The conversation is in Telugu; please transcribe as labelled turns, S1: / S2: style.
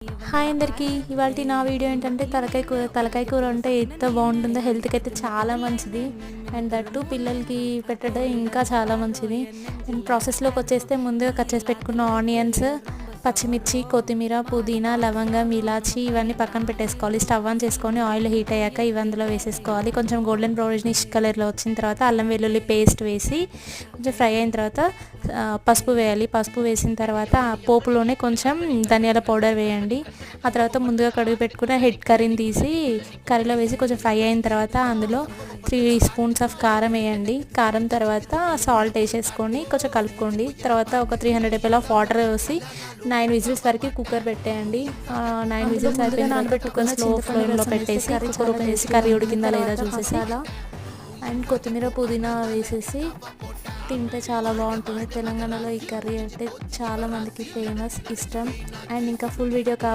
S1: హాయ్ అందరికీ ఇవాళ నా వీడియో ఏంటంటే తలకాయ కూర తలకాయ కూర అంటే ఎంత బాగుంటుందో హెల్త్కి అయితే చాలా మంచిది. అండ్ దట్టు పిల్లలకి పెట్టడం ఇంకా చాలా మంచిది. అండ్ ప్రాసెస్లోకి వచ్చేస్తే ముందుగా కట్ చేసి పెట్టుకున్న ఆనియన్స్ పచ్చిమిర్చి కొత్తిమీర పుదీనా లవంగం ఇలాచి ఇవన్నీ పక్కన పెట్టేసుకోవాలి. స్టవ్ ఆన్ చేసుకొని ఆయిల్ హీట్ అయ్యాక ఇవి అందులో వేసేసుకోవాలి. కొంచెం గోల్డెన్ బ్రౌనిష్ కలర్లో వచ్చిన తర్వాత అల్లం వెల్లుల్లి పేస్ట్ వేసి కొంచెం ఫ్రై అయిన తర్వాత పసుపు వేయాలి. పసుపు వేసిన తర్వాత ఆ పోపులోనే కొంచెం ధనియాల పౌడర్ వేయండి. ఆ తర్వాత ముందుగా కడుగు పెట్టుకున్న హెడ్ కర్రీని తీసి కర్రీలో వేసి కొంచెం ఫ్రై అయిన తర్వాత అందులో త్రీ స్పూన్స్ ఆఫ్ కారం వేయండి. కారం తర్వాత సాల్ట్ వేసేసుకొని కొంచెం కలుపుకోండి. తర్వాత ఒక three hundred ML of water వేసి నైన్ విజిల్స్ వరకు కుక్కర్ పెట్టేయండి. నైన్ విజిల్స్ అయిపోయిన నానబెట్టుకొని స్లో ఫ్లేమ్లో పెట్టేసి కుక్కర్ ఓపెన్ చేసి కర్రీ ఉడికిందా లేదా చూసేసి అండ్ కొత్తిమీర పుదీనా వేసేసి తింటే చాలా బాగుంటుంది. తెలంగాణలో ఈ కర్రీ అంటే చాలా మందికి ఫేమస్ ఇష్టం. అండ్ ఇంకా ఫుల్ వీడియో కావాలి